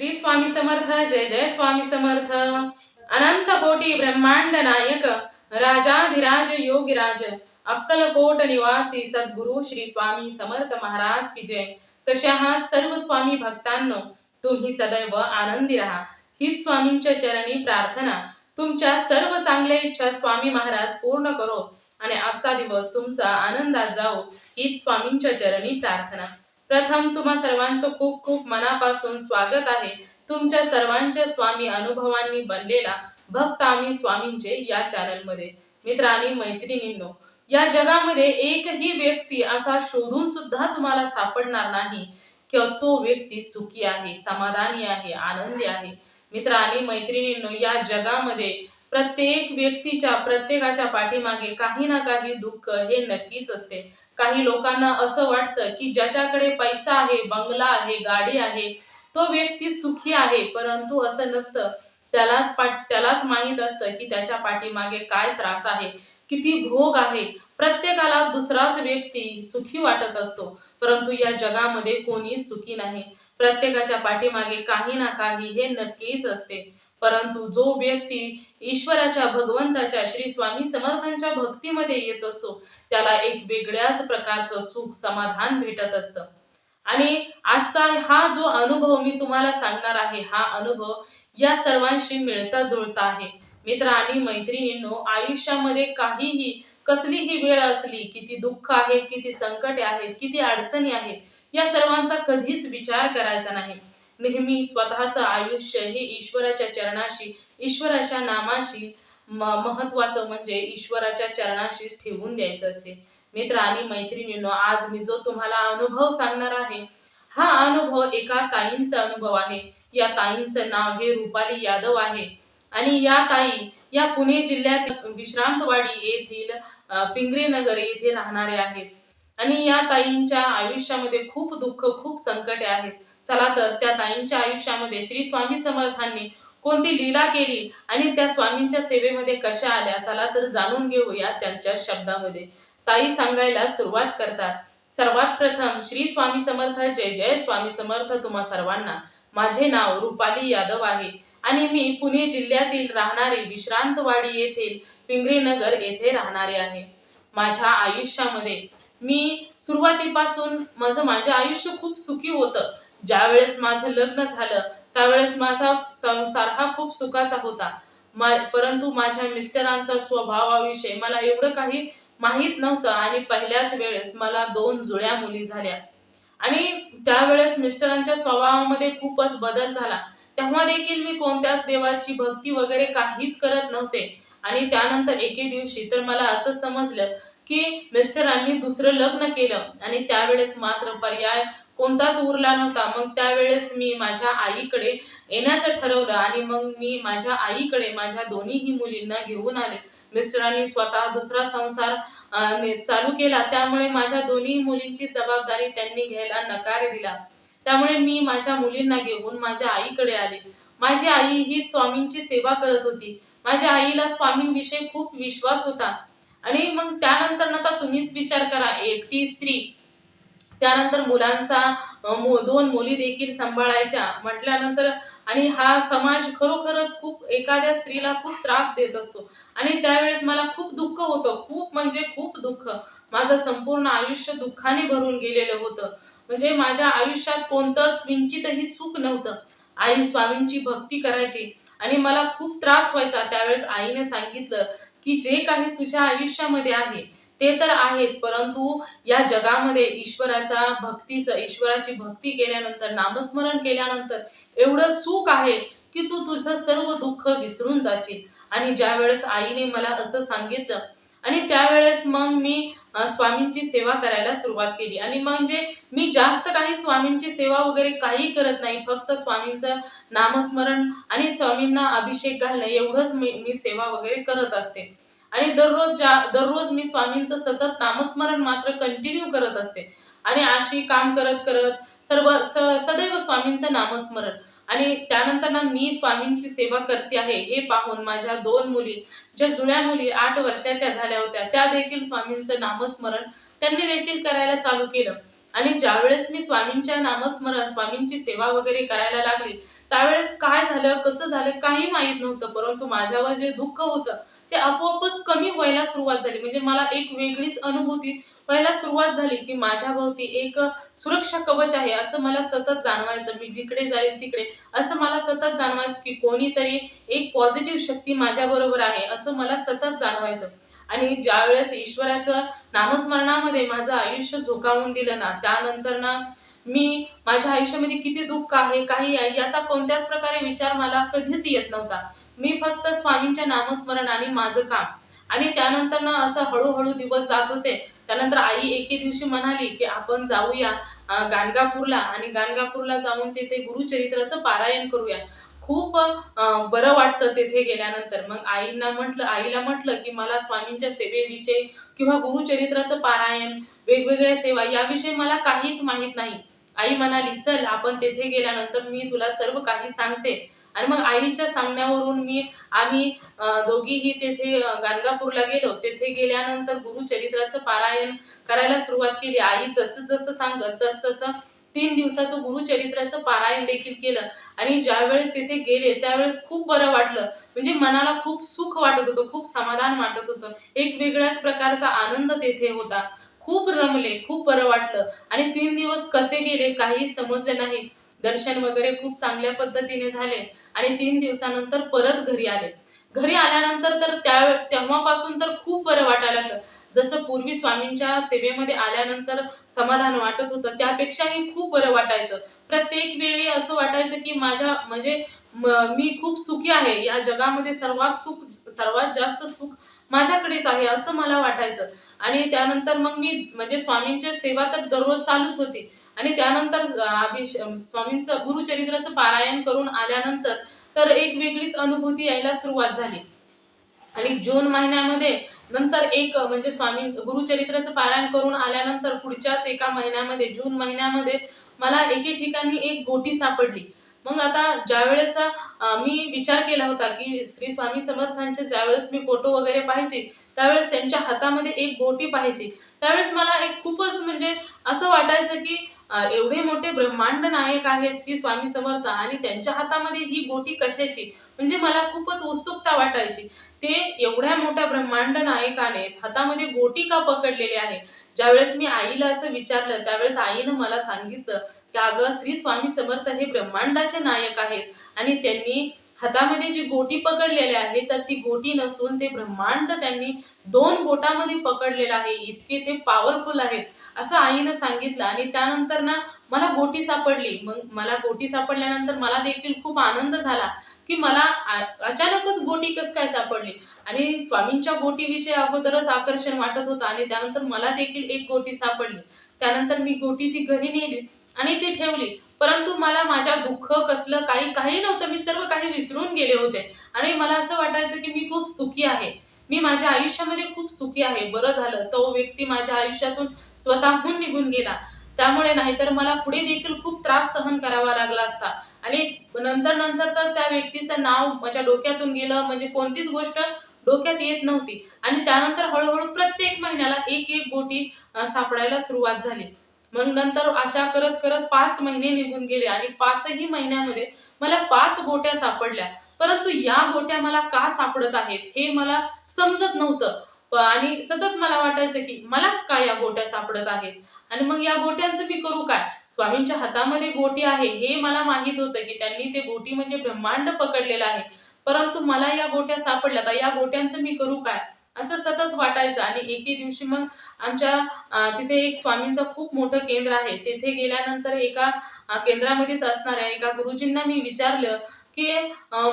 श्री स्वामी समर्थ जय जय स्वामी समर्थ. अनंत कोटी ब्रह्मांड नायक राजाधिराज योगीराज अक्कलकोट निवासी सद्गुरु श्री स्वामी समर्थ महाराज की जय. कसे आहात सर्व स्वामी भक्तांनो तुम्ही सदैव आनंदी राहा. हीच स्वामींच्या चरणी प्रार्थना. तुमच्या सर्व चांगल्या इच्छा स्वामी महाराज पूर्ण करो. आणि आजचा दिवस तुमचा आनंदात जाओ हीच स्वामींच्या चरणी प्रार्थना. प्रथम तुम्हा सर्वांचं खूप खूप मनापासून स्वागत आहे. तुमच्या सर्वांच्या स्वामी अनुभवांनी बनलेला भक्त आम्ही स्वामींचे या चॅनलमध्ये मित्र आणि मैत्रिणींनो या जगामध्ये एकही व्यक्ती असा शोधून सुद्धा तुम्हाला सापडणार नाही किंवा तो व्यक्ती सुखी आहे समाधानी आहे आनंदी आहे. मित्र आणि मैत्रिणींनो या जगामध्ये प्रत्येक व्यक्तीच्या प्रत्येकाच्या पाठीमागे काही ना काही दुःख हे नक्कीच असते. काही लोकांना असं वाटतं की ज्याच्याकडे पैसा आहे बंगला आहे गाडी आहे तो व्यक्ती सुखी आहे. परंतु असं नसतं. त्यालाच पाठ त्यालाच माहीत असतं की त्याच्या पाठीमागे काय त्रास आहे किती भोग आहे. प्रत्येकाला दुसराच व्यक्ती सुखी वाटत असतो. परंतु या जगामध्ये कोणी सुखी नाही. प्रत्येकाच्या पाठीमागे काही ना काही हे नक्कीच असते. परंतु जो व्यक्ती ईश्वराच्या भगवंताच्या श्री स्वामी समर्थांच्या भक्तीमध्ये येत असतो त्याला एक वेगळ्याच प्रकारचं सुख समाधान भेटत असतं. आणि आजचा हा जो अनुभव मी तुम्हाला सांगणार आहे हा अनुभव या सर्वांशी मिळता जुळता आहे. मित्र आणि मैत्रिणींनो आयुष्यामध्ये काहीही कसलीही वेळ असली किती दुःख आहे किती संकटे आहेत किती अडचणी आहेत या सर्वांचा कधीच विचार करायचा नाही. नेहमी स्वतःचं आयुष्य हे ईश्वराच्या चरणाशी ईश्वराच्या नामाशी म- महत्वाचं म्हणजे ईश्वराच्या चरणाशी ठेवून द्यायचं असते. मित्र आणि मैत्रिणींनो आज मी जो तुम्हाला अनुभव सांगणार आहे हा अनुभव एका ताईंचा अनुभव आहे. या ताईंचं नाव हे रुपाली यादव आहे. आणि या ताई या पुणे जिल्ह्यात विश्रांतवाडी येथील पिंगरेनगर नगर येथे राहणारे आहेत. आणि या ताईंच्या आयुष्यामध्ये खूप दुःख खूप संकटे आहेत. चला तर त्या ताईंच्या आयुष्यामध्ये श्री स्वामी समर्थांनी कोणती लीला केली आणि त्या स्वामींच्या सेवेमध्ये कशा आल्या चला तर जाणून घेऊया त्यांच्या शब्दामध्ये. ताई सांगायला सुरुवात करतात. सर्वात प्रथम श्री स्वामी समर्थ जय जय स्वामी समर्थ तुम्हा सर्वांना. माझे नाव रुपाली यादव आहे आणि मी पुणे जिल्ह्यातील राहणारी विश्रांतवाडी येथील पिंगरीनगर येथे राहणारे आहे. माझ्या आयुष्यामध्ये मी सुरुवातीपासून माझं माझं आयुष्य खूप सुखी होतं. ज्यावेळेस माझं लग्न झालं त्यावेळेस माझा संसार हा खूप सुखाचा होता. मा परंतु माझ्या मिस्टरांचा स्वभावाविषयी मला एवढं काही माहीत नव्हतं आणि पहिल्याच वेळेस मला दोन जुळ्या मुली झाल्या. आणि त्यावेळेस मिस्टरांच्या स्वभावामध्ये खूपच बदल झाला. तेव्हा देखील मी कोणत्याच देवाची भक्ती वगैरे काहीच करत नव्हते. आणि त्यानंतर एके दिवशी तर मला असं समजलं की मिस्टरांनी दुसरं लग्न केलं आणि त्यावेळेस मात्र पर्याय कोणताच उरला नव्हता. मग त्यावेळेस मी माझ्या आईकडे येण्याचं ठरवलं आणि मग मी माझ्या आईकडे माझ्या दोन्हीही मुलींना घेऊन आले. मिस्टरांनी स्वतः दुसरा संसार ने- चालू केला. त्यामुळे माझ्या दोन्ही मुलींची जबाबदारी त्यांनी घ्यायला नकार दिला. त्यामुळे मी माझ्या मुलींना घेऊन माझ्या आईकडे आले. माझी आई ही स्वामींची सेवा करत होती. माझ्या आईला स्वामींविषयी खूप विश्वास होता. आणि मग त्यानंतर ना आता तुम्हीच विचार करा. एकटी स्त्री त्यानंतर मुलांचा मु- दोन मुली देखील सांभाळायच्या. म्हटल्यानंतर आणि हा समाज खरोखरच खूप एखाद्या स्त्रीला खूप त्रास देत असतो. आणि त्यावेळेस मला खूप दुःख होतं. खूप म्हणजे खूप दुःख. माझं संपूर्ण आयुष्य दुःखाने भरून गेलेलं होतं. म्हणजे माझ्या आयुष्यात कोणतंच किंचितही सुख नव्हतं. आई स्वामींची भक्ती करायची. आणि मला खूप त्रास व्हायचा. त्यावेळेस आईने सांगितलं की जे काही तुझ्या आयुष्यामध्ये आहे ते तर आहेच परंतु या जगामध्ये ईश्वराच्या भक्तीचं ईश्वराची भक्ती केल्यानंतर नामस्मरण केल्यानंतर एवढं सुख आहे की तू तुझं सर्व दुःख विसरून जाशील. आणि ज्या वेळेस आईने मला असं सांगितलं आणि त्यावेळेस मग मी स्वामींची सेवा करायला सुरुवात केली. आणि म्हणजे मी जास्त काही स्वामींची सेवा वगैरे काही करत नाही फक्त स्वामींचं नामस्मरण आणि स्वामींना अभिषेक घालणं एवढंच मी मी सेवा वगैरे करत असते. आणि दररोज ज्या दररोज मी स्वामींचं सतत नामस्मरण मात्र कंटिन्यू करत असते. आणि अशी काम करत करत सर्व स सदैव स्वामींचं नामस्मरण. आणि त्यानंतर ना मी स्वामींची सेवा करते आहे हे पाहून माझ्या दोन मुली ज्या जुळ्या मुली आठ वर्षाच्या झाल्या होत्या त्या देखील स्वामींचं नामस्मरण त्यांनी देखील करायला चालू केलं. आणि ज्यावेळेस मी स्वामींच्या नामस्मरण स्वामींची सेवा वगैरे करायला लागली त्यावेळेस काय झालं कसं झालं काही माहीत नव्हतं परंतु माझ्यावर जे दुःख होतं ते आपोआपच कमी व्हायला सुरुवात झाली. म्हणजे मला एक वेगळीच अनुभूती व्हायला सुरुवात झाली की माझ्या भोवती एक सुरक्षा कवच आहे असं मला सतत जाणवायचं. मी जिकडे जाईल तिकडे. असं मला सतत जाणवायचं की कोणीतरी एक पॉझिटिव्ह शक्ती माझ्याबरोबर आहे असं मला सतत जाणवायचं. आणि ज्या वेळेस ईश्वराच्या नामस्मरणामध्ये माझं आयुष्य झोकावून दिलं ना त्यानंतर ना मी माझ्या आयुष्यामध्ये किती दुःख आहे काही याचा कोणत्याच प्रकारे विचार मला कधीच येत नव्हता. मी फक्त स्वामींच्या नामस्मरण आणि माझं काम. आणि त्यानंतर ना असं हळूहळू दिवस जात होते. त्यानंतर आई एके दिवशी म्हणाली की आपण जाऊया गाणगापूरला. आणि गाणगापूरला जाऊन तिथे गुरुचरित्राचं पारायण करूया. खूप बरं वाटतं तिथे गेल्यानंतर. मग आईंना म्हटलं आईला म्हटलं की मला स्वामींच्या सेवेविषयी किंवा गुरुचरित्राचं पारायण वेगवेगळ्या सेवा याविषयी मला काहीच माहीत नाही. आई म्हणाली चल आपण तेथे गेल्यानंतर मी तुला सर्व काही सांगते. आणि मग आईच्या सांगण्यावरून मी आम्ही दोघीही तेथे गाणगापूरला गेलो. तेथे गेल्यानंतर गुरुचरित्राचं पारायण करायला सुरुवात केली. आई जसं जसं सांगत तस तसं तीन दिवसाचं गुरुचरित्राचं पारायण देखील केलं. आणि ज्यावेळेस तिथे गेले त्यावेळेस खूप बरं वाटलं. म्हणजे मनाला खूप सुख वाटत होतं खूप समाधान वाटत होतं. एक वेगळ्याच प्रकारचा आनंद तेथे होता. खूप रमले खूप बरं वाटलं. आणि तीन दिवस कसे गेले काही समजले नाही. दर्शन वगैरे खूप चांगल्या पद्धतीने झाले आणि तीन दिवसानंतर परत घरी आले. घरी आल्यानंतर तर त्या तेव्हापासून तर खूप बरं वाटायला लागलं. जसं पूर्वी स्वामींच्या सेवेमध्ये आल्यानंतर समाधान वाटत होतं त्यापेक्षाही खूप बरं वाटायचं. प्रत्येक वेळी असं वाटायचं की माझ्या म्हणजे म- मी खूप सुखी आहे. या जगामध्ये सर्वात सुख सर्वात जास्त सुख माझ्याकडेच आहे असं मला वाटायचं. आणि त्यानंतर मग मी म्हणजे स्वामींच्या सेवा तर दररोज चालूच होती. आणि त्यानंतर अभिष स्वामींचं गुरुचरित्राचं पारायण करून आल्यानंतर तर एक वेगळीच अनुभूती यायला सुरुवात झाली. आणि जून महिन्यामध्ये नंतर एक म्हणजे स्वामी गुरुचरित्राचं पारायण करून आल्यानंतर पुढच्याच एका महिन्यामध्ये जून महिन्यामध्ये मला एके ठिकाणी एक गोटी सापडली. मग आता ज्यावेळेस मी विचार केला होता की श्री स्वामी समर्थांचे ज्यावेळेस मी फोटो वगैरे पाहायचे त्यावेळेस त्यांच्या हातामध्ये एक गोटी पाहिजे त्यावेळेस मला एक खूपच म्हणजे असं वाटायचं की एवढे मोठे ब्रह्मांड नायक आहेत श्री स्वामी समर्थ आणि त्यांच्या हातामध्ये ही गोटी कशाची? म्हणजे मला खूपच उत्सुकता वाटायची. ते एवढ्या मोठ्या ब्रह्मांड नायकाने हातामध्ये गोटी का पकडलेली आहे? ज्यावेळेस मी आईला असं विचारलं त्यावेळेस आईनं मला सांगितलं की अगं श्री स्वामी समर्थ हे ब्रह्मांडाचे नायक आहेत आणि त्यांनी हातामध्ये जी गोटी पकडलेली आहे तर ती गोटी नसून ते ब्रह्मांड त्यांनी दोन बोटामध्ये पकडलेलं आहे. इतके ते पॉवरफुल आहेत असं आईनं सांगितलं. आणि त्यानंतर ना मला गोटी सापडली. मग मला गोटी सापडल्यानंतर मला देखील खूप आनंद झाला की मला आ- अचानकच गोटी कस काय सापडली? आणि स्वामींच्या गोटीविषयी अगोदरच आकर्षण वाटत होतं आणि त्यानंतर मला देखील एक गोटी सापडली. त्यानंतर मी गोटी ती घरी नेली आणि ती ठेवली. परंतु मला माझ्या दुःख कसलं काही काही नव्हतं. मी सर्व काही विसरून गेले होते. आणि मला असं वाटायचं की मी खूप सुखी आहे. मी माझ्या आयुष्यामध्ये खूप सुखी आहे. बरं झालं. तो व्यक्ती माझ्या आयुष्यातून स्वतःहून निघून गेला. त्यामुळे नाहीतर मला पुढे देखील खूप त्रास सहन करावा लागला असता. आणि नंतर नंतर तर त्या व्यक्तीचं नाव माझ्या डोक्यातून गेलं. म्हणजे कोणतीच गोष्ट डोक्यात येत नव्हती. आणि त्यानंतर हळूहळू प्रत्येक महिन्याला एक एक गोटी सापडायला सुरुवात झाली. मग नंतर अशा करत करत पाच महिने निघून गेले आणि पाचही महिन्यामध्ये मला पाच गोट्या सापडल्या. परंतु या गोट्या मला का सापडत आहेत हे मला समजत नव्हतं. आणि सतत मला वाटायचं की मलाच का या गोट्या सापडत आहेत? आणि मग या गोट्यांचं मी करू काय? स्वामींच्या हातामध्ये गोटी आहे हे मला माहीत होतं की त्यांनी ते गोटी म्हणजे ब्रह्मांड पकडलेलं आहे. परंतु मला या गोट्या सापडल्या तर या गोट्यांचं मी करू काय? असं सतत वाटायचं आणि एके दिवशी मग आमच्या तिथे एक स्वामींचं खूप मोठं केंद्र आहे. तेथे गेल्यानंतर एका केंद्रामध्येच असणाऱ्या एका गुरुजींना मी विचारलं की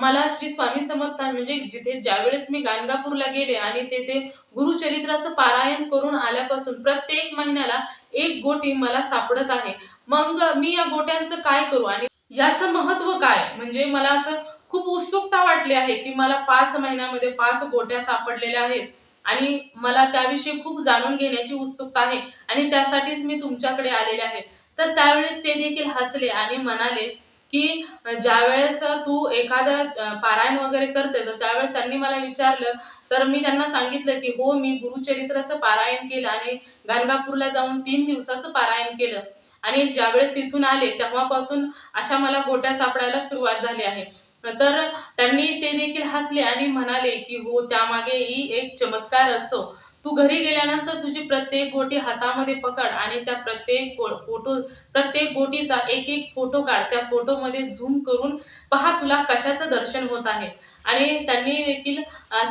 मला श्री स्वामी समर्थ म्हणजे जिथे ज्यावेळेस मी गाणगापूरला गेले आणि तेथे गुरुचरित्राचं पारायण करून आल्यापासून प्रत्येक महिन्याला एक गोटी मला सापडत आहे. मग मी या गोट्यांचं काय करू? आणि याचं महत्त्व काय? म्हणजे मला असं खूप उत्सुकता वाटली आहे की मला पाच महिन्यामध्ये पाच गोट्या सापडलेल्या आहेत. आणि मला त्याविषयी खूप जाणून घेण्याची उत्सुकता आहे आणि त्यासाठीच मी तुमच्याकडे आलेले आहे. तर त्यावेळेस ते देखील हसले आणि म्हणाले की ज्यावेळेस तू एखादं पारायण वगैरे करते तर त्यावेळेस त्यांनी मला विचारलं तर मी त्यांना सांगितलं की हो मी गुरुचरित्राचं पारायण केलं आणि गाणगापूरला जाऊन तीन दिवसाचं पारायण केलं. आणि ज्यावेळेस तिथून आले तेव्हापासून अशा मला गोट्या सापडायला सुरुवात झाली आहे. तर त्यांनी ते देखील हसले आणि म्हणाले की हो त्यामागेही एक चमत्कार असतो. तू घरी गेल्यानंतर तुझी प्रत्येक गोटी हातामध्ये पकड आणि त्या प्रत्येक फोटो प्रत्येक गोटीचा एक एक फोटो काढ. त्या फोटोमध्ये झूम करून पहा तुला कशाचं दर्शन होत आहे. आणि त्यांनी देखील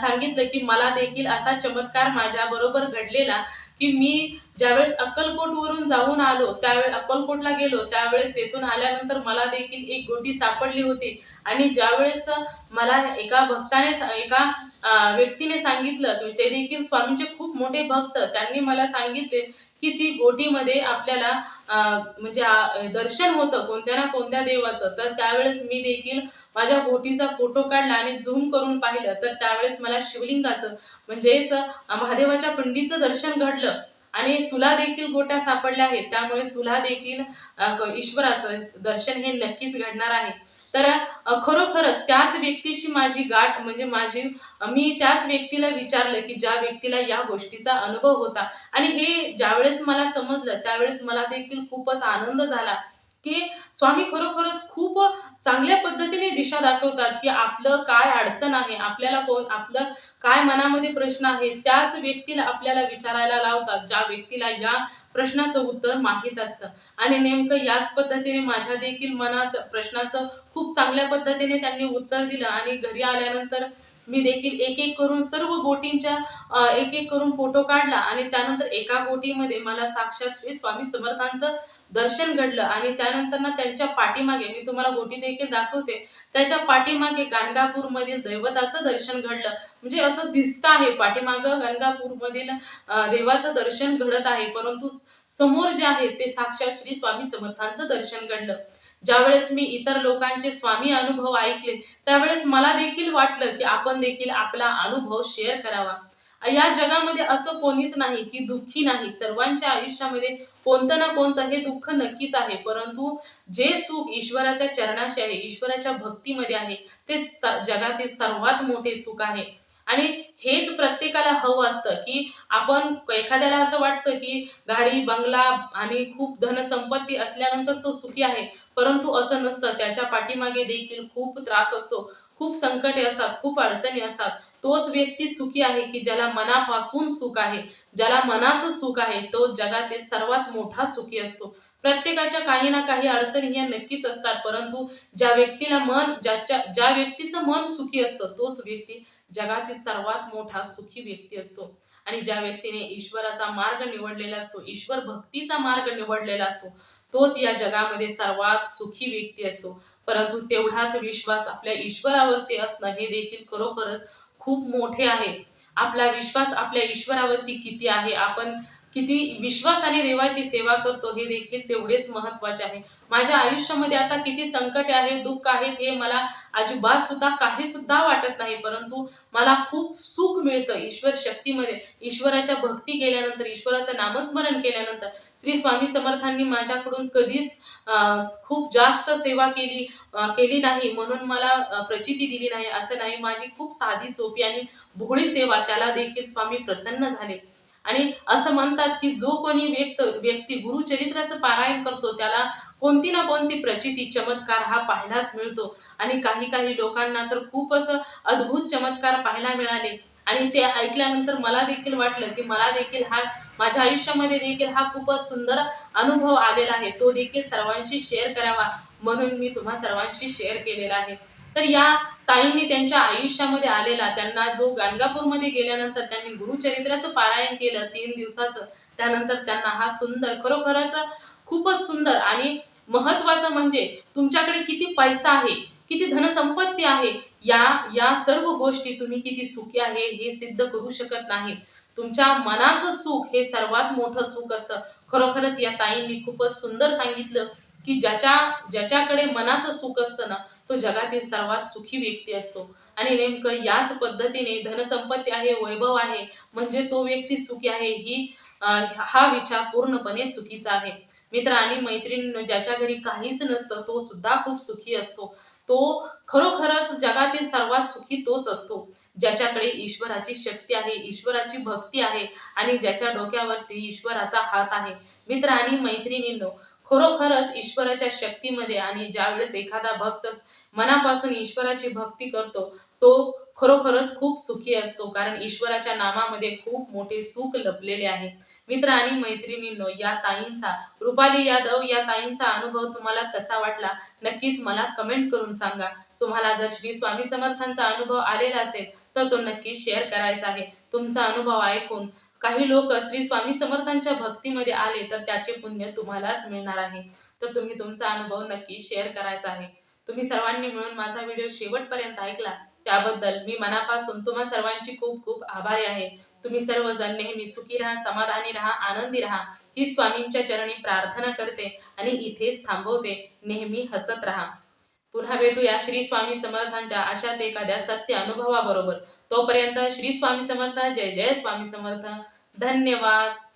सांगितलं की मला देखील असा चमत्कार माझ्याबरोबर घडलेला की मी ज्यावेळेस अक्कलकोटवरून जाऊन आलो त्यावेळेस अक्कलकोटला गेलो त्यावेळेस तेथून आल्यानंतर मला देखील एक गोटी सापडली होती. आणि ज्यावेळेस मला एका भक्ताने एका व्यक्तीने सांगितलं ते देखील स्वामींचे खूप मोठे भक्त. त्यांनी मला सांगितले की ती गोटीमध्ये आपल्याला म्हणजे दर्शन होतं कोणत्या ना कोणत्या देवाचं. तर त्यावेळेस मी देखील माझ्या गोटीचा फोटो काढला आणि झूम करून पाहिलं. तर त्यावेळेस मला शिवलिंगाचं म्हणजेच महादेवाच्या पिंडीचं दर्शन घडलं आणि तुला देखील गोट्या सापडल्या आहेत त्यामुळे तुला देखील ईश्वराचं दर्शन हे नक्कीच घडणार आहे. तर खरोखरच त्याच व्यक्तीशी माझी गाठ म्हणजे माझी मी त्याच व्यक्तीला विचारलं की ज्या व्यक्तीला या गोष्टीचा अनुभव होता आणि हे ज्यावेळेस मला समजलं त्यावेळेस मला देखील खूपच आनंद झाला की स्वामी खरोखरच खूप चांगल्या पद्धतीने दिशा दाखवतात की आपलं काय अडचण आहे आपल्याला कोण आपलं काय मनामध्ये प्रश्न आहे त्याच व्यक्तीला आपल्याला विचारायला लावतात. ज्या व्यक्तीला या प्रश्नाचं उत्तर माहीत असतं. आणि नेमकं याच पद्धतीने माझ्या देखील मनात प्रश्नाचं खूप चांगल्या पद्धतीने त्यांनी उत्तर दिलं आणि घरी आल्यानंतर मी देखील एक एक करून सर्व गोटींच्या एक एक करून फोटो काढला आणि त्यानंतर एका गोटीमध्ये मला साक्षात श्री स्वामी समर्थांचं दर्शन घडलं आणि त्यानंतर ना त्यांच्या पाठीमागे मी तुम्हाला गोटी देखील दाखवते त्याच्या पाठीमागे गाणगापूर मधील दैवताचं दर्शन घडलं. म्हणजे असं दिसतं आहे पाठीमागं गाणगापूर मधील देवाचं दर्शन घडत आहे परंतु समोर जे आहे ते साक्षात श्री स्वामी समर्थांचं दर्शन घडलं. ज्यावेळेस मी इतर लोकांचे स्वामी अनुभव ऐकले त्यावेळेस मला देखील वाटलं की आपण देखील आपला अनुभव शेअर करावा. या जगामध्ये असं कोणीच नाही की दुःखी नाही. सर्वांच्या आयुष्यामध्ये कोणतं ना कोणतं हे दुःख नक्कीच आहे. परंतु जे सुख ईश्वराच्या चरणाशी आहे ईश्वराच्या भक्तीमध्ये आहे ते स- जगातील सर्वात मोठे सुख आहे. आणि हेच प्रत्येकाला हवं असतं की आपण एखाद्याला असं वाटतं की गाडी बंगला आणि खूप धनसंपत्ती असल्यानंतर तो सुखी आहे. परंतु असं नसतं. त्याच्या पाठीमागे देखील खूप त्रास असतो. खूप संकटे असतात. खूप अडचणी असतात. तोच व्यक्ती सुखी आहे की ज्याला मनापासून सुख आहे? ज्याला मनाचं सुख आहे तो जगातील सर्वात मोठा सुखी असतो. प्रत्येकाच्या काही ना काही अडचणी या नक्कीच असतात परंतु ज्या व्यक्तीला मन ज्याच्या ज्या व्यक्तीचं मन सुखी असतं तोच व्यक्ती जगातील सर्वात मोठा सुखी व्यक्ती असतो. आणि ज्या व्यक्तीने ईश्वराचा मार्ग निवडलेला असतो ईश्वर भक्तीचा मार्ग निवडलेला असतो तोच या जगामध्ये सर्वात सुखी व्यक्ती असतो. परंतु तेवढाच विश्वास आपल्या ईश्वरावरती असणं हे देखील खरोखरच खूप मोठे आहे. आपला विश्वास आपल्या ईश्वरावरती किती आहे? आपण किती विश्वासाने देवाची सेवा करतो हे देखील तेवढेच महत्त्वाचे आहे. माझ्या आयुष्यामध्ये आता किती संकट आहे दुःख आहेत हे मला अजिबात सुद्धा काही सुद्धा वाटत नाही. परंतु मला खूप सुख मिळतं ईश्वर शक्तीमध्ये. ईश्वराच्या भक्ती केल्यानंतर ईश्वराचं नामस्मरण केल्यानंतर श्री स्वामी समर्थांनी माझ्याकडून कधीच खूप जास्त सेवा केली केली नाही. म्हणून मला प्रचिती दिली नाही. असं नाही माझी खूप साधी सोपी आणि भोळी सेवा त्याला देखील स्वामी प्रसन्न झाले. आणि असं म्हणतात की जो कोणी व्यक्त व्यक्ती गुरुचरित्राचं पारायण करतो त्याला कोणती ना कोणती प्रचिती चमत्कार हा पाहायलाच मिळतो. आणि काही काही लोकांना तर खूपच अद्भुत चमत्कार पाहायला मिळाले. आणि ते ऐकल्यानंतर मला देखील वाटलं की मला देखील हा माझ्या आयुष्यामध्ये देखील हा खूपच सुंदर अनुभव आलेला आहे. तो देखील सर्वांशी शेअर करावा म्हणून मी तुम्हा सर्वांशी शेअर केलेला आहे. तर या ताईंनी त्यांच्या आयुष्यामध्ये आलेला त्यांना जो गाणगापूरमध्ये गेल्यानंतर त्यांनी गुरुचरित्राचं पारायण केलं तीन दिवसाचं त्यानंतर त्यांना हा सुंदर खरोखरच खूपच सुंदर आणि महत्वाचं म्हणजे तुमच्याकडे किती पैसा आहे किती धनसंपत्ती आहे या या सर्व गोष्टी तुम्ही किती सुखी आहे हे सिद्ध करू शकत नाही तुमच्या मनाचं सुख हे सर्वात मोठं सुख असतं. खरोखरच या ताईंनी खूपच सुंदर सांगितलं. की ज्याच्या ज्याच्याकडे मनाचं सुख असतं ना तो जगातील सर्वात सुखी व्यक्ती असतो. आणि नेमकं याच पद्धतीने धनसंपत्ती आहे वैभव आहे म्हणजे तो व्यक्ती सुखी आहे ही हा विचार पूर्णपणे चुकीचा आहे. मित्र आणि मैत्रीण ज्याच्या घरी काहीच नसतं तो सुद्धा खूप सुखी असतो. तो खरोखरच जगातील सर्वात सुखी तोच असतो. ज्याच्याकडे ईश्वराची शक्ती आहे ईश्वराची भक्ती आहे आणि ज्याच्या डोक्यावरती ईश्वराचा हात आहे. मित्र आणि मैत्रिणींनो खरोखरच ईश्वराच्या शक्तीमध्ये आणि ज्यावेळेस एखादा भक्त मनापासून ईश्वराची भक्ती करतो तो खरोखरच खूप सुखी असतो. कारण ईश्वराच्या नामामध्ये खूप मोठे सुख लपलेले आहे. मित्र आणि मैत्रिणींनो या ताईंचा रुपाली यादव या ताईंचा अनुभव तुम्हाला कसा वाटला? नक्कीच मला कमेंट करून सांगा. तुम्हाला जर श्री स्वामी समर्थांचा अनुभव आलेला असेल तर तो नक्कीच शेअर करायचा आहे. तुमचा अनुभव ऐकून काही लोक श्री स्वामी समर्थांच्या भक्तीमध्ये आले तर त्याचे पुण्य तुम्हालाच मिळणार आहे. तर तुम्ही तुमचा अनुभव नक्की शेअर करायचा आहे. तुम्ही सर्वांनी मिळून माझा व्हिडिओ शेवटपर्यंत ऐकला. त्याबद्दल मी मनापासून तुम्हा सर्वांची खूप खूप आभारी आहे. तुम्ही सर्वजण नेहमी सुखी राहा समाधानी राहा आनंदी राहा. ही स्वामींच्या चरणी प्रार्थना करते आणि इथेच थांबवते. नेहमी हसत राहा. पुन्हा भेटूया श्री स्वामी समर्थांच्या अशाच एखाद्या सत्य अनुभवाबरोबर. तोपर्यंत श्री स्वामी समर्थ जय जय स्वामी समर्थ. धन्यवाद.